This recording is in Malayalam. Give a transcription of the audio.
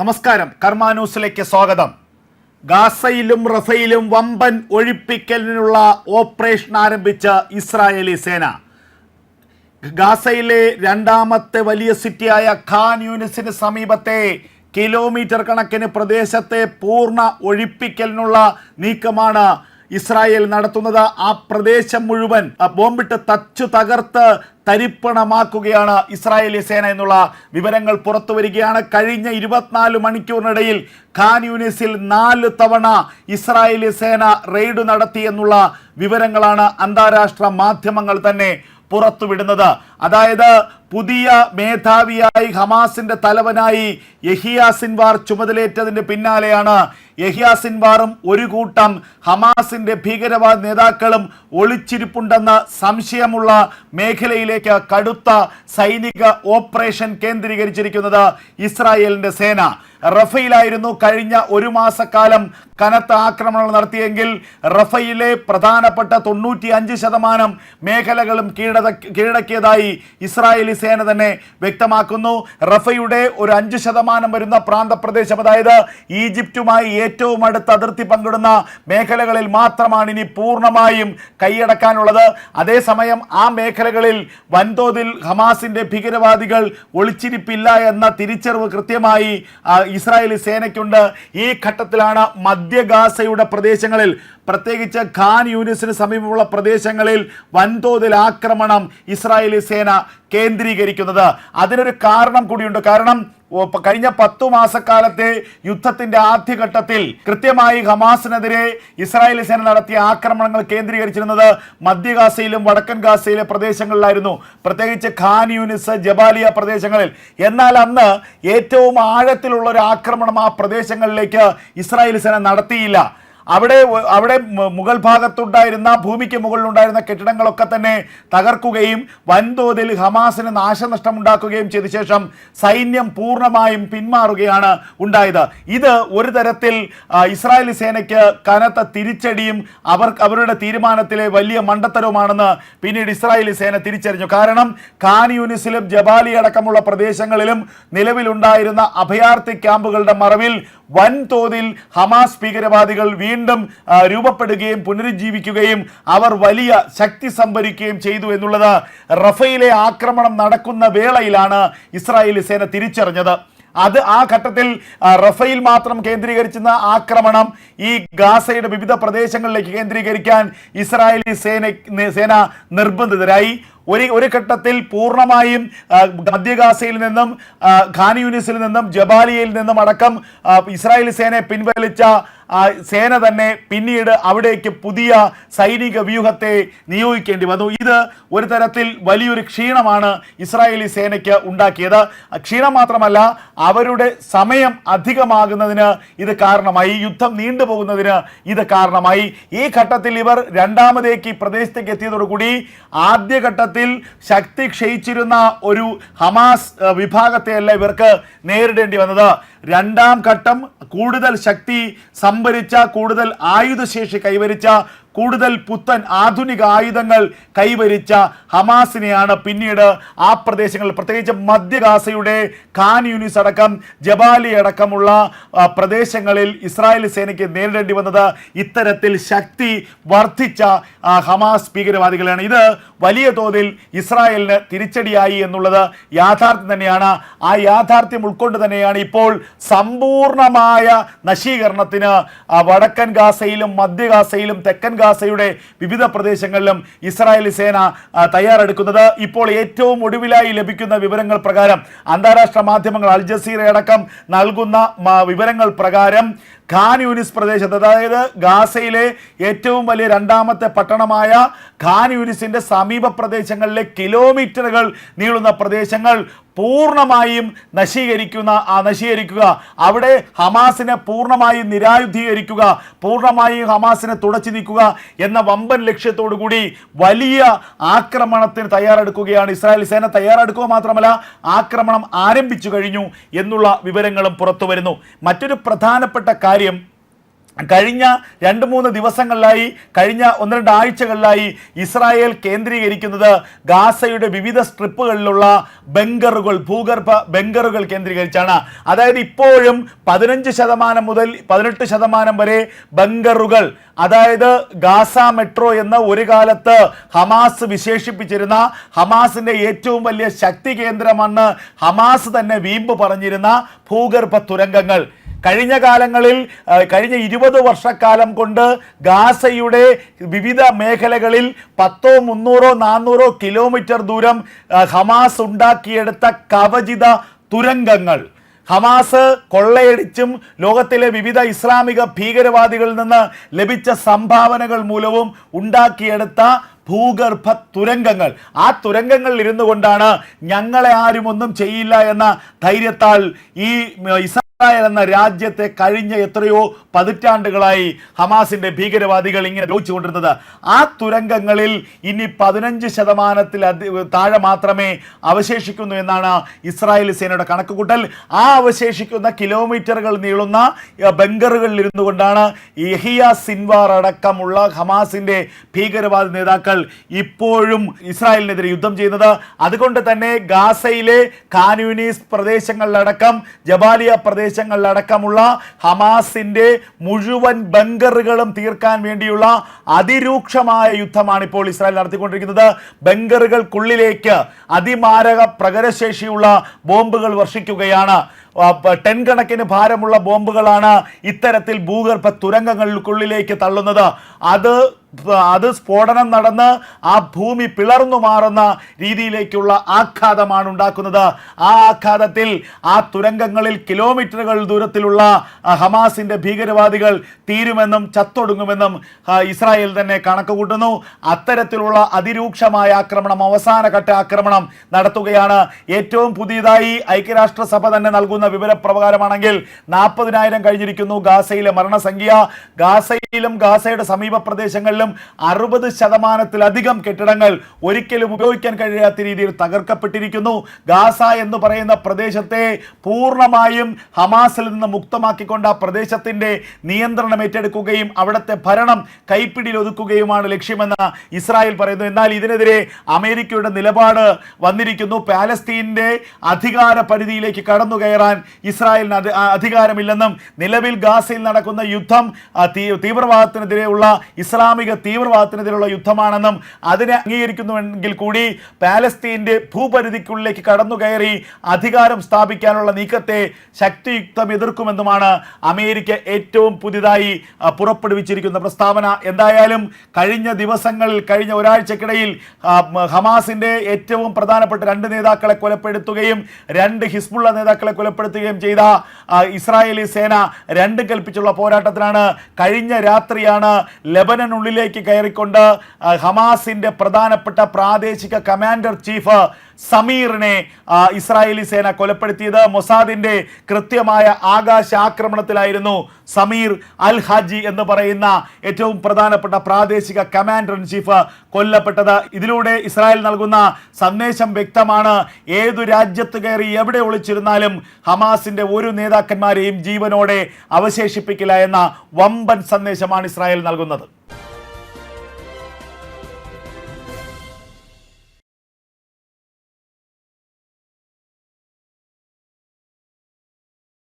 നമസ്കാരം. കർമ്മ ന്യൂസിലേക്ക് സ്വാഗതം. ഗാസയിലും റഫയിലും വമ്പൻ ഒഴിപ്പിക്കലിനുള്ള ഓപ്പറേഷൻ ആരംഭിച്ച ഇസ്രായേലി സേന. ഗാസയിലെ രണ്ടാമത്തെ വലിയ സിറ്റിയായ ഖാൻ യൂനിസിന് സമീപത്തെ കിലോമീറ്റർ കണക്കിന് പ്രദേശത്തെ പൂർണ ഒഴിപ്പിക്കലിനുള്ള നീക്കമാണ് ഇസ്രായേൽ നടത്തുന്നത് ആ പ്രദേശം മുഴുവൻ ബോംബിട്ട് തച്ചു തകർത്ത് തരിപ്പണമാക്കുകയാണ് ഇസ്രായേലി സേന എന്നുള്ള വിവരങ്ങൾ പുറത്തു വരികയാണ്. കഴിഞ്ഞ ഇരുപത്തിനാല് മണിക്കൂറിനിടയിൽ ഖാൻ യൂണിസിൽ നാല് തവണ ഇസ്രായേലി സേന റെയ്ഡ് നടത്തി എന്നുള്ള വിവരങ്ങളാണ് അന്താരാഷ്ട്ര മാധ്യമങ്ങൾ തന്നെ പുറത്തുവിടുന്നത്. അതായത് പുതിയ മേധാവിയായി ഹമാസിന്റെ തലവനായി യഹിയാ സിൻവാർ ചുമതലയേറ്റതിന്റെ പിന്നാലെയാണ്. യഹിയാ സിൻവാറും ഒരു കൂട്ടം ഹമാസിന്റെ ഭീകരവാദ നേതാക്കളും ഒളിച്ചിരിപ്പുണ്ടെന്ന സംശയമുള്ള മേഖലയിലേക്ക് കടുത്ത സൈനിക ഓപ്പറേഷൻ കേന്ദ്രീകരിച്ചിരിക്കുന്നത് ഇസ്രായേലിന്റെ സേന. റഫയിലായിരുന്നു കഴിഞ്ഞ ഒരു മാസക്കാലം കനത്ത ആക്രമണങ്ങൾ നടത്തിയെങ്കിൽ റഫയിലെ പ്രധാനപ്പെട്ട തൊണ്ണൂറ്റി അഞ്ച് ശതമാനം മേഖലകളും കീഴട കീഴടക്കിയതായി ഇസ്രായേലി സേന തന്നെ വ്യക്തമാക്കുന്നു. റഫയുടെ ഒരു അഞ്ച് ശതമാനം വരുന്ന പ്രാന്തപ്രദേശം അതായത് ഈജിപ്റ്റുമായി ഏറ്റവും അടുത്ത അതിർത്തി പങ്കിടുന്ന മേഖലകളിൽ മാത്രമാണ് ഇനി പൂർണമായും കൈയടക്കാനുള്ളത്. അതേസമയം ആ മേഖലകളിൽ വൻതോതിൽ ഹമാസിന്റെ ഭീകരവാദികൾ ഒളിച്ചിരിപ്പില്ല എന്ന തിരിച്ചറിവ് കൃത്യമായി ഇസ്രായേലി സേനയ്ക്കുണ്ട്. ഈ ഘട്ടത്തിലാണ് മധ്യഗാസയുടെ പ്രദേശങ്ങളിൽ പ്രത്യേകിച്ച് ഖാൻ യൂനിസിന് സമീപമുള്ള പ്രദേശങ്ങളിൽ വൻതോതിൽ ആക്രമണം ഇസ്രായേലി സേന കേന്ദ്രീകരിക്കുന്നത്. അതിനൊരു കാരണം കൂടിയുണ്ട്. കാരണം കഴിഞ്ഞ പത്തു മാസക്കാലത്തെ യുദ്ധത്തിന്റെ ആദ്യഘട്ടത്തിൽ കൃത്യമായി ഹമാസിനെതിരെ ഇസ്രായേലി സേന നടത്തിയ ആക്രമണങ്ങൾ കേന്ദ്രീകരിച്ചിരുന്നത് മധ്യ ഗാസയിലും വടക്കൻ ഗാസയിലെ പ്രദേശങ്ങളിലായിരുന്നു. പ്രത്യേകിച്ച് ഖാൻ യൂനിസ് ജബാലിയ പ്രദേശങ്ങളിൽ. എന്നാൽ അന്ന് ഏറ്റവും ആഴത്തിലുള്ള ഒരു ആക്രമണം ആ പ്രദേശങ്ങളിലേക്ക് ഇസ്രായേലി സേന നടത്തിയില്ല. അവിടെ അവിടെ മുഗൾ ഭാഗത്തുണ്ടായിരുന്ന ഭൂമിക്ക് മുകളിലുണ്ടായിരുന്ന കെട്ടിടങ്ങളൊക്കെ തന്നെ തകർക്കുകയും വൻതോതിൽ ഹമാസിന് നാശനഷ്ടം ഉണ്ടാക്കുകയും ചെയ്ത ശേഷം സൈന്യം പൂർണമായും പിന്മാറുകയാണ് ഉണ്ടായത്. ഇത് ഒരു തരത്തിൽ ഇസ്രായേലി സേനയ്ക്ക് കനത്ത തിരിച്ചടിയും അവർ അവരുടെ തീരുമാനത്തിലെ വലിയ മണ്ടത്തരവുമാണെന്ന് പിന്നീട് ഇസ്രായേലി സേന തിരിച്ചറിഞ്ഞു. കാരണം ഖാൻ യൂനിസിലും ജബാലി അടക്കമുള്ള പ്രദേശങ്ങളിലും നിലവിലുണ്ടായിരുന്ന അഭയാർത്ഥി ക്യാമ്പുകളുടെ മറവിൽ വൻതോതിൽ ഹമാസ് ഭീകരവാദികൾ വീണ്ടും രൂപപ്പെടുകയും പുനരുജ്ജീവിക്കുകയും അവർ വലിയ ശക്തി സംഭരിക്കുകയും ചെയ്തു എന്നുള്ളത് റഫയിലെ ആക്രമണം നടക്കുന്ന വേളയിലാണ് ഇസ്രായേലി സേന തിരിച്ചറിഞ്ഞത്. അത് ആ ഘട്ടത്തിൽ റഫയിൽ മാത്രം കേന്ദ്രീകരിച്ചിരുന്ന ആക്രമണം ഈ ഗാസയുടെ വിവിധ പ്രദേശങ്ങളിലേക്ക് കേന്ദ്രീകരിക്കാൻ ഇസ്രായേലി സേന സേന നിർബന്ധിതരായി. ഒരു ഒരു ഘട്ടത്തിൽ പൂർണമായും മധ്യഗാസയിൽ നിന്നും ഖാൻ യൂനിസിൽ നിന്നും ജബാലിയയിൽ നിന്നും അടക്കം ഇസ്രായേൽ സേനയെ പിൻവലിച്ച സേന തന്നെ പിന്നീട് അവിടേക്ക് പുതിയ സൈനിക വ്യൂഹത്തെ നിയോഗിക്കേണ്ടി വന്നു. ഇത് ഒരു തരത്തിൽ വലിയൊരു ക്ഷീണമാണ് ഇസ്രായേലി സേനയ്ക്ക് ഉണ്ടാക്കിയത്. ക്ഷീണം മാത്രമല്ല അവരുടെ സമയം അധികമാകുന്നതിന് ഇത് കാരണമായി. യുദ്ധം നീണ്ടുപോകുന്നതിന് ഇത് കാരണമായി. ഈ ഘട്ടത്തിൽ ഇവർ രണ്ടാമതേക്ക് ഈ പ്രദേശത്തേക്ക് എത്തിയതോടുകൂടി ആദ്യഘട്ടത്തിൽ ശക്തി ക്ഷയിച്ചിരുന്ന ഒരു ഹമാസ് വിഭാഗത്തെയല്ല ഇവർക്ക് നേരിടേണ്ടി വന്നത്. രണ്ടാം ഘട്ടം കൂടുതൽ ശക്തി സംഭരിച്ച കൂടുതൽ ആയുധശേഷി കൈവരിച്ച കൂടുതൽ പുത്തൻ ആധുനിക ആയുധങ്ങൾ കൈവരിച്ച ഹമാസിനെയാണ് പിന്നീട് ആ പ്രദേശങ്ങളിൽ പ്രത്യേകിച്ച് മധ്യഗാസയുടെ ഖാൻ യൂണിസ് അടക്കം ജബാലി അടക്കമുള്ള പ്രദേശങ്ങളിൽ ഇസ്രായേൽ സേനയ്ക്ക് നേരിടേണ്ടി വന്നത് ഇത്തരത്തിൽ ശക്തി വർദ്ധിച്ച ഹമാസ് ഭീകരവാദികളാണ് ഇത് വലിയ തോതിൽ ഇസ്രായേലിന് തിരിച്ചടിയായി എന്നുള്ളത് യാഥാർത്ഥ്യം തന്നെയാണ്. ആ യാഥാർത്ഥ്യം ഉൾക്കൊണ്ട് തന്നെയാണ് ഇപ്പോൾ സമ്പൂർണമായ നശീകരണത്തിന് വടക്കൻ ഗാസയിലും മധ്യഗാസയിലും തെക്കൻ ഗാസയുടെ വിവിധ പ്രദേശങ്ങളിലും ഇസ്രായേലി സേന തയ്യാറെടുക്കുന്നത്. ഇപ്പോൾ ഏറ്റവും ഒടുവിലായി ലഭിക്കുന്ന വിവരങ്ങൾ പ്രകാരം അന്താരാഷ്ട്ര മാധ്യമങ്ങൾ അൽ ജസീറ അടക്കം നൽകുന്ന വിവരങ്ങൾ പ്രകാരം ഖാൻ യൂനിസ് പ്രദേശത്ത് അതായത് ഗാസയിലെ ഏറ്റവും വലിയ രണ്ടാമത്തെ പട്ടണമായ ഖാൻ യൂനിസിന്റെ സമീപ പ്രദേശങ്ങളിലെ കിലോമീറ്ററുകൾ നീളുന്ന പ്രദേശങ്ങൾ പൂർണമായും നശീകരിക്കുന്ന ആ നശീകരിക്കുക. അവിടെ ഹമാസിനെ പൂർണമായും നിരായുധീകരിക്കുക പൂർണമായും ഹമാസിനെ തുടച്ചു നീക്കുക എന്ന വമ്പൻ ലക്ഷ്യത്തോടു കൂടി വലിയ ആക്രമണത്തിന് തയ്യാറെടുക്കുകയാണ് ഇസ്രായേൽ സേന. തയ്യാറെടുക്കുക മാത്രമല്ല ആക്രമണം ആരംഭിച്ചു കഴിഞ്ഞു എന്നുള്ള വിവരങ്ങളും പുറത്തു വരുന്നു. മറ്റൊരു പ്രധാനപ്പെട്ട കാര്യം കഴിഞ്ഞ രണ്ട് മൂന്ന് ദിവസങ്ങളിലായി കഴിഞ്ഞ ഒന്ന് രണ്ട് ആഴ്ചകളിലായി ഇസ്രായേൽ കേന്ദ്രീകരിക്കുന്നത് ഗാസയുടെ വിവിധ സ്ട്രിപ്പുകളിലുള്ള ബങ്കറുകൾ ഭൂഗർഭ ബങ്കറുകൾ കേന്ദ്രീകരിച്ചാണ്. അതായത് ഇപ്പോഴും പതിനഞ്ച് ശതമാനം മുതൽ പതിനെട്ട് ശതമാനം വരെ ബങ്കറുകൾ അതായത് ഗാസ മെട്രോ എന്ന ഒരു കാലത്ത് ഹമാസ് വിശേഷിപ്പിച്ചിരുന്ന ഹമാസിന്റെ ഏറ്റവും വലിയ ശക്തി കേന്ദ്രമാണ് ഹമാസ് തന്നെ വീമ്പ് പറഞ്ഞിരുന്ന ഭൂഗർഭ തുരങ്കങ്ങൾ. കഴിഞ്ഞ കാലങ്ങളിൽ കഴിഞ്ഞ ഇരുപത് വർഷക്കാലം കൊണ്ട് ഗാസയുടെ വിവിധ മേഖലകളിൽ പത്തോ മുന്നൂറോ നാനൂറോ കിലോമീറ്റർ ദൂരം ഹമാസ് ഉണ്ടാക്കിയെടുത്ത കവചിത തുരങ്കങ്ങൾ. ഹമാസ് കൊള്ളയടിച്ചും ലോകത്തിലെ വിവിധ ഇസ്ലാമിക ഭീകരവാദികളിൽ നിന്ന് ലഭിച്ച സംഭാവനകൾ മൂലവും ഉണ്ടാക്കിയെടുത്ത ഭൂഗർഭ തുരങ്കങ്ങൾ. ആ തുരങ്കങ്ങളിൽ ഇരുന്നു കൊണ്ടാണ് ഞങ്ങളെ ആരും ഒന്നും ചെയ്യില്ല എന്ന ധൈര്യത്താൽ ഈ എന്ന രാജ്യത്തെ കഴിഞ്ഞ എത്രയോ പതിറ്റാണ്ടുകളായി ഹമാസിന്റെ ഭീകരവാദികൾ ഇങ്ങനെ ദ്രോഹിച്ചുകൊണ്ടിരുന്നത് ആ തുരങ്കങ്ങളിൽ ഇനി പതിനഞ്ച് ശതമാനത്തിൽ താഴെ മാത്രമേ അവശേഷിക്കുന്നു എന്നാണ് ഇസ്രായേൽ സേനയുടെ കണക്കുകൂട്ടൽ. ആ അവശേഷിക്കുന്ന കിലോമീറ്ററുകൾ നീളുന്ന ബങ്കറുകളിൽ ഇരുന്നു കൊണ്ടാണ് യഹിയ സിൻവാർ അടക്കമുള്ള ഹമാസിന്റെ ഭീകരവാദ നേതാക്കൾ ഇപ്പോഴും ഇസ്രായേലിനെതിരെ യുദ്ധം ചെയ്യുന്നത്. അതുകൊണ്ട് തന്നെ ഗാസയിലെ കാനൂനീസ് പ്രദേശങ്ങളിലടക്കം ജബാലിയ പ്രദേശങ്ങളിലടക്കമുള്ള ഹമാസിന്റെ മുഴുവൻ ബങ്കറുകളും തീർക്കാൻ വേണ്ടിയുള്ള അതിരൂക്ഷമായ യുദ്ധമാണ് ഇപ്പോൾ ഇസ്രായേൽ നടത്തിക്കൊണ്ടിരിക്കുന്നത്. ബങ്കറുകൾക്കുള്ളിലേക്ക് അതിമാരക പ്രകരശേഷിയുള്ള ബോംബുകൾ വർഷിക്കുകയാണ്. ടെൻ കണക്കിന് ഭാരമുള്ള ബോംബുകളാണ് ഇത്തരത്തിൽ ഭൂഗർഭ തുരങ്കങ്ങൾക്കുള്ളിലേക്ക് തള്ളുന്നത്. അത് അത് സ്ഫോടനം നടന്ന് ആ ഭൂമി പിളർന്നു മാറുന്ന രീതിയിലേക്കുള്ള ആഘാതമാണ് ഉണ്ടാക്കുന്നത്. ആ ആഘാതത്തിൽ ആ തുരങ്കങ്ങളിൽ കിലോമീറ്ററുകൾ ദൂരത്തിലുള്ള ഹമാസിന്റെ ഭീകരവാദികൾ തീരുമെന്നും ചത്തൊടുങ്ങുമെന്നും ഇസ്രായേൽ തന്നെ കണക്ക് കൂട്ടുന്നു അത്തരത്തിലുള്ള അതിരൂക്ഷമായ ആക്രമണം അവസാനഘട്ട ആക്രമണം നടത്തുകയാണ്. ഏറ്റവും പുതിയതായി ഐക്യരാഷ്ട്രസഭ തന്നെ നൽകുന്ന വിവരപ്രകാരമാണെങ്കിൽ നാൽപ്പതിനായിരം കഴിഞ്ഞിരിക്കുന്നു ഗാസയിലെ മരണസംഖ്യ. ഗാസയിലും ഗാസയുടെ സമീപ പ്രദേശങ്ങളിലും അറുപത് ശതമാനത്തിലധികം കെട്ടിടങ്ങൾ ഒരിക്കലും ഉപയോഗിക്കാൻ കഴിയാത്ത രീതിയിൽ തകർക്കപ്പെട്ടിരിക്കുന്നു. ഗാസ എന്ന് പറയുന്ന പ്രദേശത്തെ പൂർണമായും ഹമാസിൽ നിന്ന് മുക്തമാക്കിക്കൊണ്ട് ആ പ്രദേശത്തിന്റെ നിയന്ത്രണം ഏറ്റെടുക്കുകയും അവിടുത്തെ ഭരണം കൈപ്പിടിയിൽ ഒതുക്കുകയുമാണ് ലക്ഷ്യമെന്ന് ഇസ്രായേൽ പറയുന്നു. എന്നാൽ ഇതിനെതിരെ അമേരിക്കയുടെ നിലപാട് വന്നിരിക്കുന്നു. പാലസ്തീന്റെ അധികാര പരിധിയിലേക്ക് കടന്നു കയറാൻ ഇസ്രായേലിന് അധികാരമില്ലെന്നും നിലവിൽ ഗാസയിൽ നടക്കുന്ന യുദ്ധം തീവ്രവാദത്തിനെതിരെയുള്ള ഇസ്ലാമിക തീവ്രവാദത്തിനെതിരെയുള്ള യുദ്ധമാണെന്നും അതിനെ അംഗീകരിക്കുന്നുവെങ്കിൽ കൂടി പാലസ്തീന്റെ ഭൂപരിധിക്കുള്ളിലേക്ക് കടന്നു കയറി അധികാരം സ്ഥാപിക്കാനുള്ള നീക്കത്തെ ശക്തിയുക്തം എതിർക്കുമെന്നുമാണ് അമേരിക്ക ഏറ്റവും പുതിയതായി പുറപ്പെടുവിച്ചിരിക്കുന്ന പ്രസ്താവന. എന്തായാലും കഴിഞ്ഞ ദിവസങ്ങളിൽ കഴിഞ്ഞ ഒരാഴ്ചക്കിടയിൽ ഹമാസിന്റെ ഏറ്റവും പ്രധാനപ്പെട്ട രണ്ട് നേതാക്കളെ കൊലപ്പെടുത്തുകയും രണ്ട് ഹിസ്ബുള്ള നേതാക്കളെ കൊലപ്പെടുത്തുകയും ചെയ്ത ഇസ്രായേലി സേന രണ്ടും കൽപ്പിച്ചുള്ള പോരാട്ടത്തിലാണ് കഴിഞ്ഞ രാത്രിയാണ് ലെബനനുള്ളിലേക്ക് കയറിക്കൊണ്ട് ഹമാസിന്റെ പ്രധാനപ്പെട്ട പ്രാദേശിക കമാൻഡർ ചീഫ് സമീറിനെ ഇസ്രായേലി സേന കൊലപ്പെടുത്തിയത്. മൊസാദിന്റെ കൃത്യമായ ആകാശ ആക്രമണത്തിലായിരുന്നു സമീർ അൽ ഹാജി എന്ന് പറയുന്ന ഏറ്റവും പ്രധാനപ്പെട്ട പ്രാദേശിക കമാൻഡർ ഇൻ ചീഫ് കൊല്ലപ്പെട്ടത്. ഇതിലൂടെ ഇസ്രായേൽ നൽകുന്ന സന്ദേശം വ്യക്തമാണ്. ഏതു രാജ്യത്ത് കയറി എവിടെ ഒളിച്ചിരുന്നാലും ഹമാസിന്റെ ഒരു നേതാക്കന്മാരെയും ജീവനോടെ അവശേഷിപ്പിക്കില്ല എന്ന വമ്പൻ സന്ദേശമാണ് ഇസ്രായേൽ നൽകുന്നത്.